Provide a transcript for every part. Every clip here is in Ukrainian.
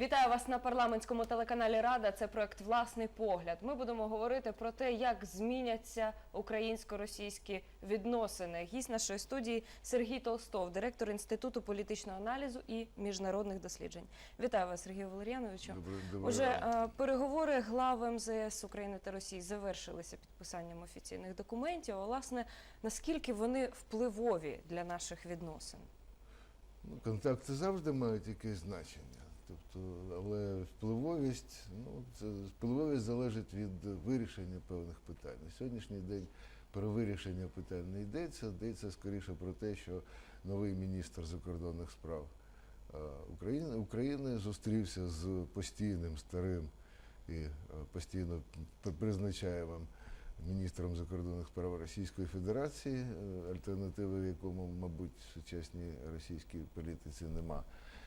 Вітаю вас на парламентському телеканалі Рада. Це проект Власний погляд. Ми будемо говорити про те, як зміняться українсько-російські відносини. Гість нашої студії Сергій Толстов, директор інституту політичного аналізу і міжнародних досліджень. Вітаю вас, Сергію Валеріановичу. Доброго- Уже е, переговори глав МЗС України та Росії завершилися підписанням офіційних документів. А, власне, наскільки вони впливові для наших відносин? Ну, контакти завжди мають якесь значення. Тобто, але впливовість, ну, це впливовість залежить від вирішення певних питань. На сьогоднішній день про вирішення питань не йдеться, йдеться скоріше про те, що новий міністр закордонних справ України, України зустрівся з постійним старим і е, постійно призначаємим міністром закордонних справ Російської Федерації, е, альтернативи якому, мабуть, сучасній російській політиці нема.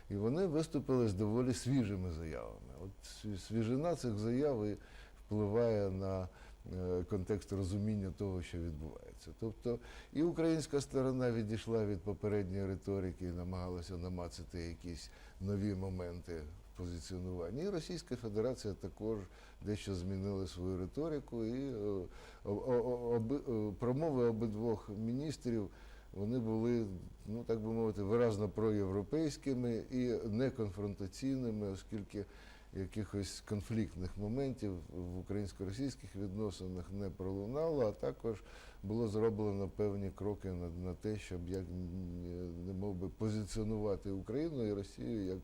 І вони виступили з доволі свіжими заявами. От сві- свіжина цих заяв і впливає на е, контекст розуміння того, що відбувається. Тобто і українська сторона відійшла від попередньої риторики і намагалася намацати якісь нові моменти в позиціонуванні. І Російська Федерація також дещо змінила свою риторику, і е, е, промови обидвох міністрів вони були, ну так би мовити, виразно проєвропейськими і неконфронтаційними, оскільки якихось конфліктних моментів в українсько-російських відносинах не пролунало, а також було зроблено певні кроки на, на те, щоб як не мов би позиціонувати Україну і Росію як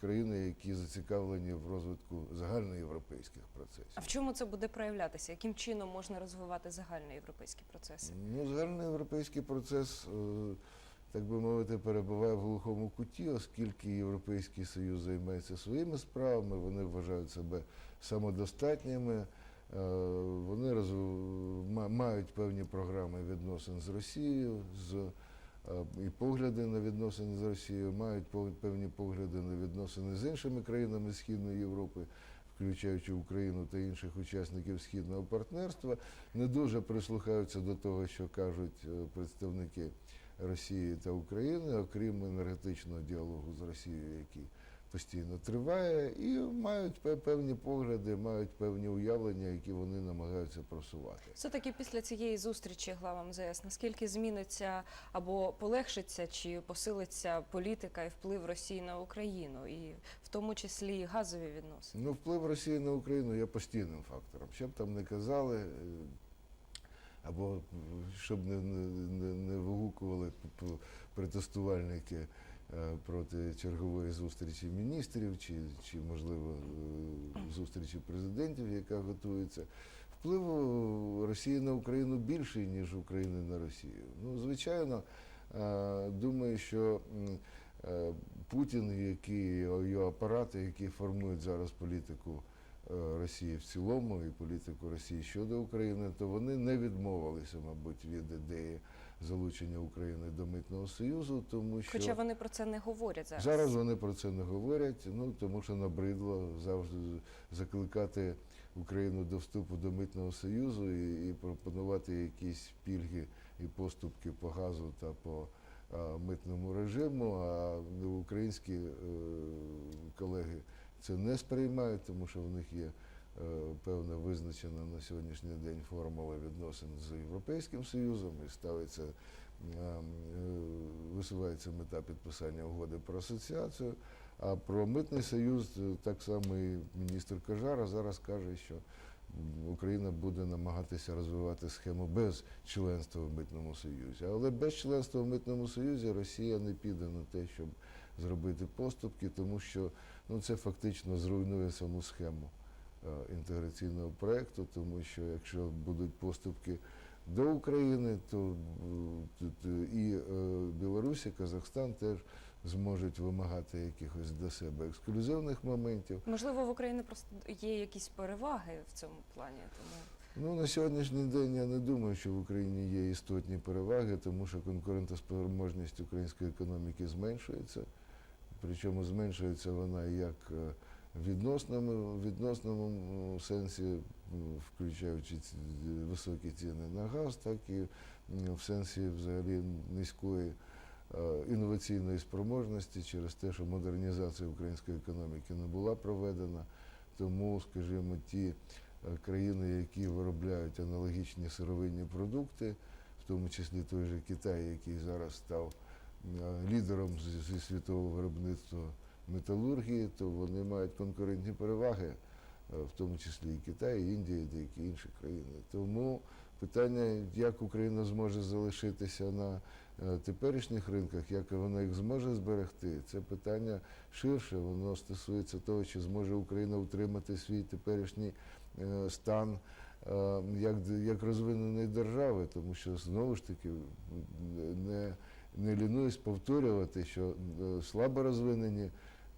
країни, які зацікавлені в розвитку загальноєвропейських процесів. А в чому це буде проявлятися? Яким чином можна розвивати загальноєвропейські процеси? Ну, загальноєвропейський процес, е, так би мовити, перебуває в глухому куті, оскільки Європейський Союз займається своїми справами, вони вважають себе самодостатніми, е, вони розв- мають певні програми відносин з Росією, з, і погляди на відносини з Росією, мають певні погляди на відносини з іншими країнами Східної Європи включаючи Україну та інших учасників східного партнерства, не дуже прислухаються до того, що кажуть е, представники Росії та України, окрім енергетичного діалогу з Росією, який постійно триває, і мають певні погляди, мають певні уявлення, які вони намагаються просувати. Все-таки після цієї зустрічі глава МЗС, наскільки зміниться або полегшиться чи посилиться політика і вплив Росії на Україну, і в тому числі і газові відносини? Ну, вплив Росії на Україну є постійним фактором. Що б там не казали, е, або щоб не, не, не, вигукували протестувальники проти чергової зустрічі міністрів, чи, чи можливо, е, зустрічі президентів, яка готується. Вплив Росії на Україну більший, ніж України на Росію. Ну, звичайно, е, думаю, що е, Путін, який його апарати, які формують зараз політику е, Росії в цілому і політику Росії щодо України, то вони не відмовилися, мабуть, від ідеї залучення України до митного союзу, тому що Хоча вони про це не говорять зараз. Зараз вони про це не говорять, ну тому що набридло завжди закликати Україну до вступу до митного союзу і, і пропонувати якісь пільги і поступки по газу та по митному режиму. А українські е, колеги це не сприймають, тому що в них є е, певна визначена на сьогоднішній день формула відносин з Європейським Союзом і ставиться е, висувається мета підписання угоди про асоціацію. А про митний союз е, так само і міністр Кажара зараз каже, що Україна буде намагатися розвивати схему без членства в митному союзі. Але без членства в митному союзі Росія не піде на те, щоб зробити поступки, тому що ну, це фактично зруйнує саму схему е, інтеграційного проєкту, тому що якщо будуть поступки до України, то е, е, і Білорусь, і Казахстан теж зможуть вимагати якихось для себе ексклюзивних моментів. Можливо, в Україні просто є якісь переваги в цьому плані. Тому Ну на сьогоднішній день я не думаю, що в Україні є істотні переваги, тому що конкурентоспроможність української економіки зменшується. Причому зменшується вона як е, в відносному, відносному сенсі, включаючи високі ціни на газ, так і в сенсі взагалі низької е, інноваційної спроможності, через те, що модернізація української економіки не була проведена. Тому, скажімо, ті е, країни, які виробляють аналогічні сировинні продукти, в тому числі той же Китай, який зараз став лідером зі- світового виробництва металургії, то вони мають конкурентні переваги, е, в тому числі і Китай, і Індія, і деякі інші країни. Тому питання, як Україна зможе залишитися на е, теперішніх ринках, як вона їх зможе зберегти, це питання ширше. Воно стосується того, чи зможе Україна утримати свій теперішній е, стан е, як, як розвиненої держави, тому що знову ж таки не, не лінуюсь повторювати, що е, слабо розвинені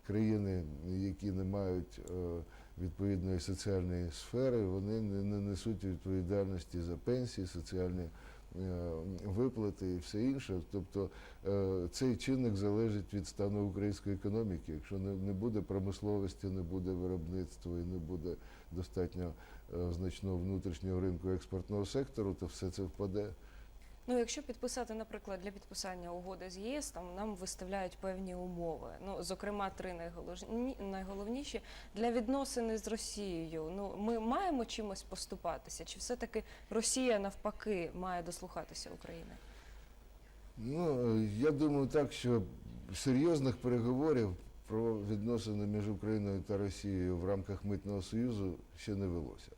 країни, які не мають е, відповідної соціальної сфери, вони не, не несуть відповідальності за пенсії, соціальні е, виплати і все інше. Тобто цей чинник залежить від стану української економіки. Якщо не, буде промисловості, не буде виробництва і не буде достатньо значного внутрішнього ринку експортного сектору, то все це впаде. Ну, якщо підписати, наприклад, для підписання угоди з ЄС, там нам виставляють певні умови. Ну, зокрема, три найголовні- найголовніші для відносини з Росією. Ну, ми маємо чимось поступатися, чи все-таки Росія навпаки має дослухатися України? Ну, я думаю так, що серйозних переговорів про відносини між Україною та Росією в рамках митного союзу ще не велося.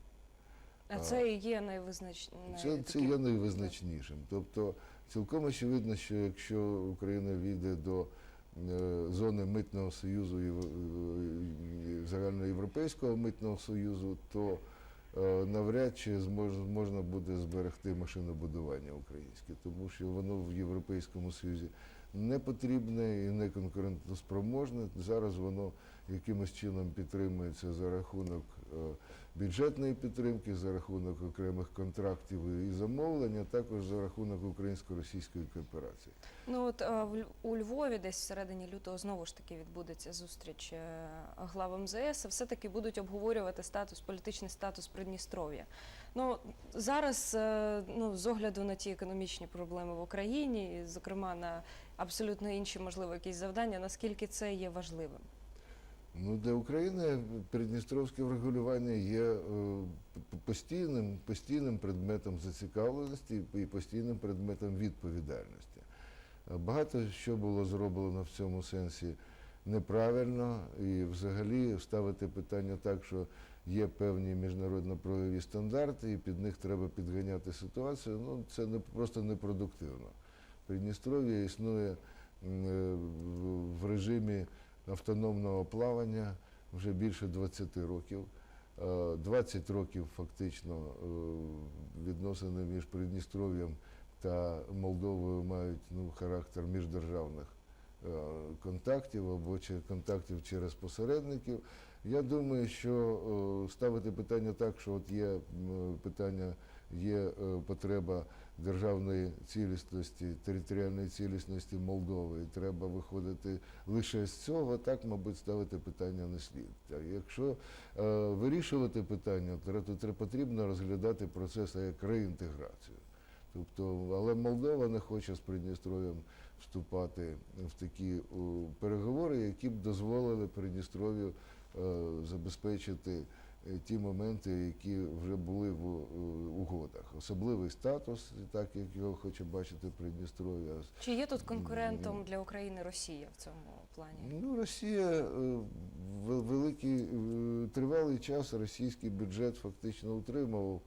А А, це і є найвизначнішим. Це, це є найвизначнішим. Тобто цілком очевидно, що якщо Україна війде до е, зони митного союзу і е, загальноєвропейського митного союзу, то е, навряд чи можна буде зберегти машинобудування українське, тому що воно в Європейському Союзі не потрібне і не конкурентоспроможне. Зараз воно якимось чином підтримується за рахунок е, бюджетної підтримки, за рахунок окремих контрактів і замовлень, а також за рахунок українсько-російської кооперації. Ну от е, у Львові, десь всередині лютого, знову ж таки відбудеться зустріч е, глав МЗС. Все-таки будуть обговорювати статус, політичний статус Придністров'я. Ну зараз, е, ну з огляду на ті економічні проблеми в Україні, зокрема на абсолютно інші, можливо, якісь завдання, наскільки це є важливим? Ну, для України придністровське врегулювання є е, постійним, постійним предметом зацікавленості і постійним предметом відповідальності. Е, Багато що було зроблено в цьому сенсі неправильно, і взагалі ставити питання так, що є певні міжнародно-правові стандарти, і під них треба підганяти ситуацію. Ну, це не просто непродуктивно. Придністров'я існує е, в- режимі автономного плавання вже більше 20 років. Е, 20 років фактично е, відносини між Придністров'ям та Молдовою мають ну, характер міждержавних е, контактів або контактів через посередників. Я думаю, що е, ставити питання так, що от є питання, є е, потреба державної цілісності, територіальної цілісності Молдови, і треба виходити лише з цього, так, мабуть, ставити питання не слід. Якщо е, вирішувати питання, то потрібно розглядати процес як реінтеграцію. Тобто, але Молдова не хоче з Придністров'ям вступати в такі о, переговори, які б дозволили Придністров'ю е, забезпечити е, ті моменти, які вже були в е, угодах. Особливий статус, так як його хоче бачити Придністров'я. Чи є тут конкурентом для України Росія в цьому плані? Ну, Росія е, вел- великий е, тривалий час російський бюджет фактично утримував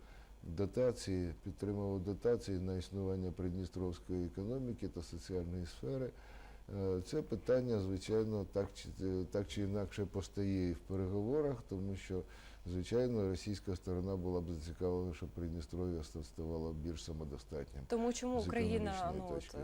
дотації, підтримував дотації на існування придністровської економіки та соціальної сфери. Е, Це питання, звичайно, так чи, так чи інакше постає і в переговорах, тому що, звичайно, російська сторона була б зацікавлена, щоб Придністров'я ставало більш самодостатнім. Тому чому Україна ну, от, е,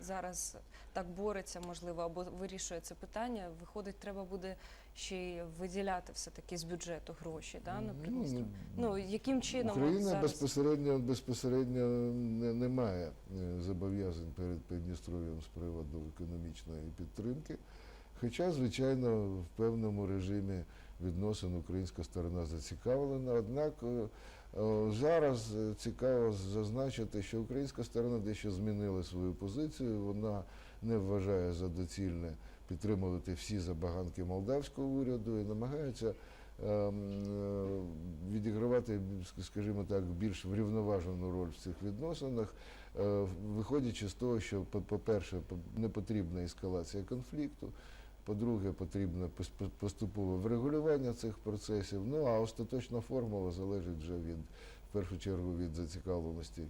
зараз так бореться, можливо, або вирішує це питання? Виходить, треба буде ще й виділяти все-таки з бюджету гроші да, на Придністров'я? Ну, яким чином Україна зараз? безпосередньо, безпосередньо не, не має е, зобов'язань перед Придністров'ям з приводу економічної підтримки. Хоча, звичайно, в певному режимі відносин українська сторона зацікавлена. Однак е, зараз е, цікаво зазначити, що українська сторона дещо змінила свою позицію. Вона не вважає за доцільне підтримувати всі забаганки молдавського уряду і намагається ем, е, відігравати, скажімо так, більш врівноважену роль в цих відносинах, е, виходячи з того, що, по- по-перше, по- не потрібна ескалація конфлікту. По-друге, пос- поступове врегулювання цих процесів. Ну а остаточна формула залежить вже від в першу чергу від зацікавленості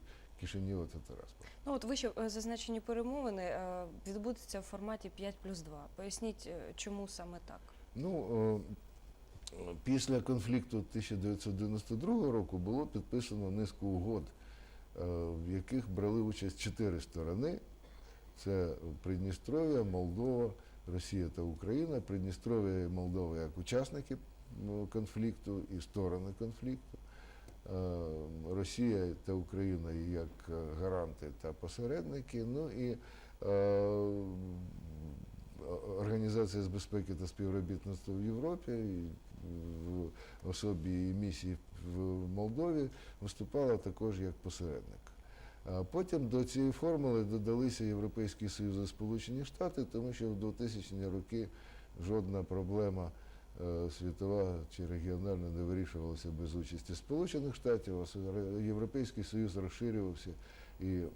Кишинєва та Тарасова. Ну от вище е, зазначені перемовини е, відбудуться в форматі 5 плюс 2. Поясніть, е, чому саме так? Ну, після конфлікту 1992 року було підписано низку угод, в яких брали участь чотири сторони. Це Придністров'я, Молдова, Росія та Україна. Придністров'я і Молдова як учасники конфлікту і сторони конфлікту. Е, Росія та Україна як е, гаранти та посередники. Ну і е, Організація з безпеки та співробітництва в Європі в особі місії в Молдові виступала також як посередник. Потім до цієї формули додалися Європейський Союз і Сполучені Штати, тому що в 2000-ні роки жодна проблема світова чи регіональна не вирішувалася без участі Сполучених Штатів, а Європейський Союз розширювався і е,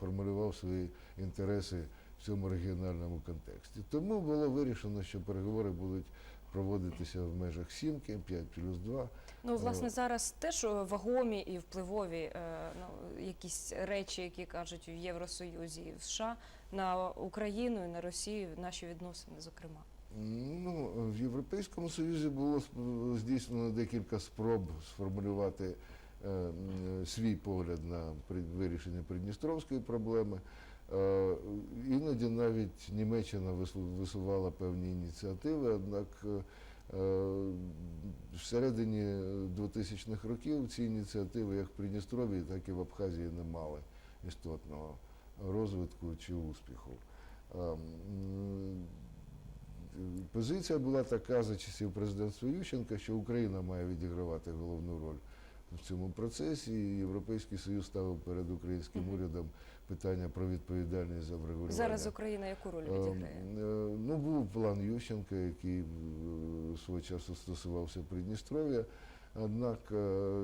формулював свої інтереси в цьому регіональному контексті. Тому було вирішено, що переговори будуть проводитися в межах сімки, 5 плюс 2. Ну, власне, Е. зараз теж е, вагомі і впливові е, ну, якісь речі, які кажуть в Євросоюзі і в США на Україну і на Росію, наші відносини, зокрема. Ну, в Європейському Союзі було здійснено декілька спроб сформулювати е, свій погляд на вирішення Придністровської проблеми. Е, Іноді навіть Німеччина висувала певні ініціативи, однак е, е, всередині 2000-х років ці ініціативи як в Придністров'ї, так і в Абхазії не мали істотного розвитку чи успіху. Е, Позиція була така за часів президентства Ющенка, що Україна має відігравати головну роль в цьому процесі. І Європейський Союз ставив перед українським Мгм. урядом питання про відповідальність за врегулювання. Зараз Україна яку роль Е, відіграє? е, Ну, був план Ющенка, який е, свого часу стосувався Придністров'я. Однак е,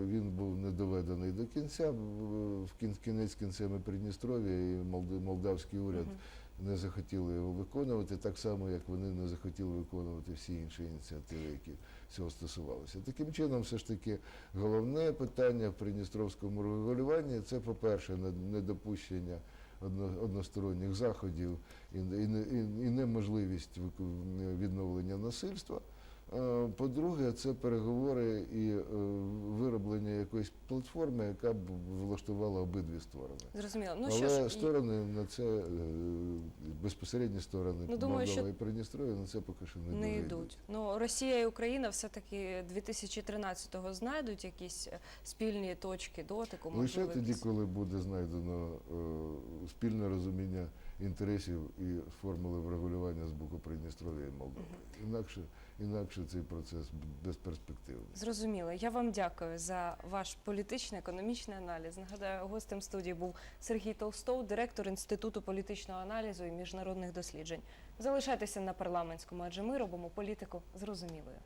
він був не доведений до кінця. В- кінець кінцем і Придністров'я і Молд- молдавський уряд Мгм. Не захотіли його виконувати, так само, як вони не захотіли виконувати всі інші ініціативи, які цього стосувалися. Таким чином, все ж таки, головне питання в придністровському регулюванні це, по-перше, не- недопущення односторонніх заходів і, і, не- і, і неможливість відновлення насильства. Е, По-друге, це переговори і е, вироблення якоїсь платформи, яка б влаштувала обидві сторони. Зрозуміло. Ну Але що ж, і- сторони на це е, безпосередні сторони Ну, думаю, Молдова що і Придністров'я на це поки що не, не дуже йдуть. Ну Росія і Україна все таки 2013-го знайдуть якісь спільні точки дотику. Лише можливо, тоді, якісь- коли буде знайдено е, спільне розуміння інтересів і формули врегулювання з боку Придністров'я і Молдови. Інакше, інакше цей процес безперспективний. Зрозуміло. Я вам дякую за ваш політичний економічний аналіз. Нагадаю, гостем студії був Сергій Толстов, директор Інституту політичного аналізу і міжнародних досліджень. Залишайтеся на парламентському, адже ми робимо політику зрозумілою.